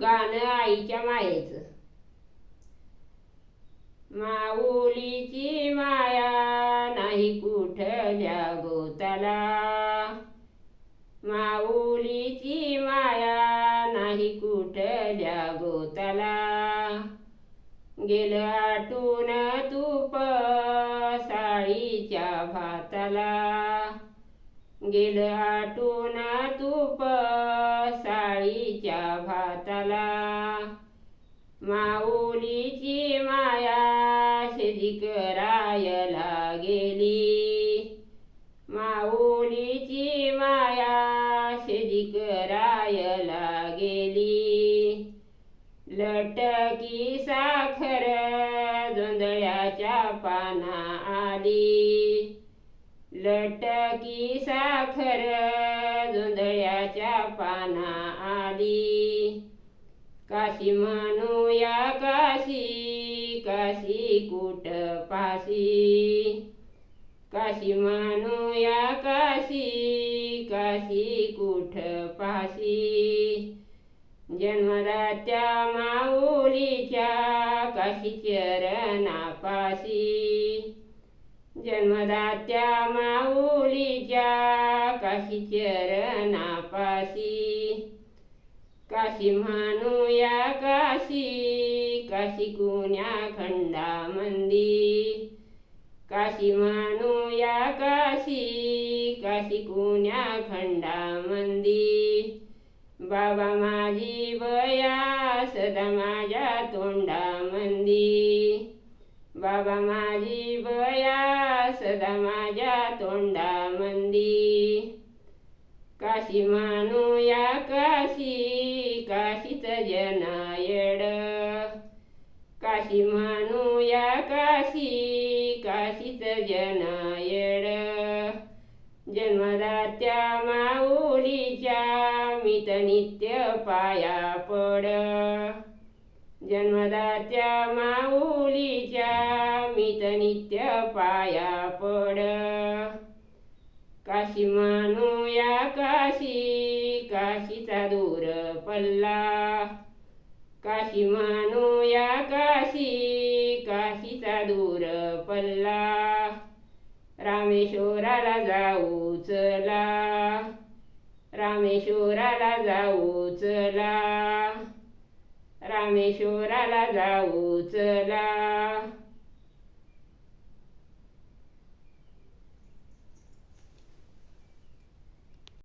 गाणं आईच्या मायेचं. माऊलीची माया नाही कुठल्या गोताला माऊलीची माया नाही कुठल्या गोताला गेलं आटून तूप साळीच्या भाताला. गेलं आटून तूप भाताला. माऊलीची माया शेजी करायला गेली. माऊलीची माया शेजी करायला गेली. लटकी साखर जोंधळ्याच्या पाना आली. लटकी साखर जोंधळ्याच्या पाना आली काशी म्हणूया काशी काशी कुट पाशी? काशी म्हणूया काशी काशी कुठ पाशी? जन्मदात्या माऊलीच्या काशी चरणापाशी जन्मदात्या माऊलीच्या काशी चरणापाशी काशी म्हणूया काशी काशी कुण्या खंडामंदी काशी म्हणूया काशी काशी कुण्या खंडामंदी बाबा माझी बया सदा माझ्या तोंडामंदी बाबा माझी बया सदा माझ्या तोंडामंदी काशी मानूया काशी काशीच जनायड. काशी मानूया काशी काशीच जनायड. जन्मदात्या माऊलीच्या मित नित्य पाया पड. जन्मदात्या माऊलीच्या मित नित्य पाया पड. काशी या काशी काशीचा दूर पल्ला. काशी या काशी काशीचा दूर पल्ला. रामेश्वराला जाऊ चला. रामेश्वराला जाऊ चला. रामेश्वराला जाऊ चला.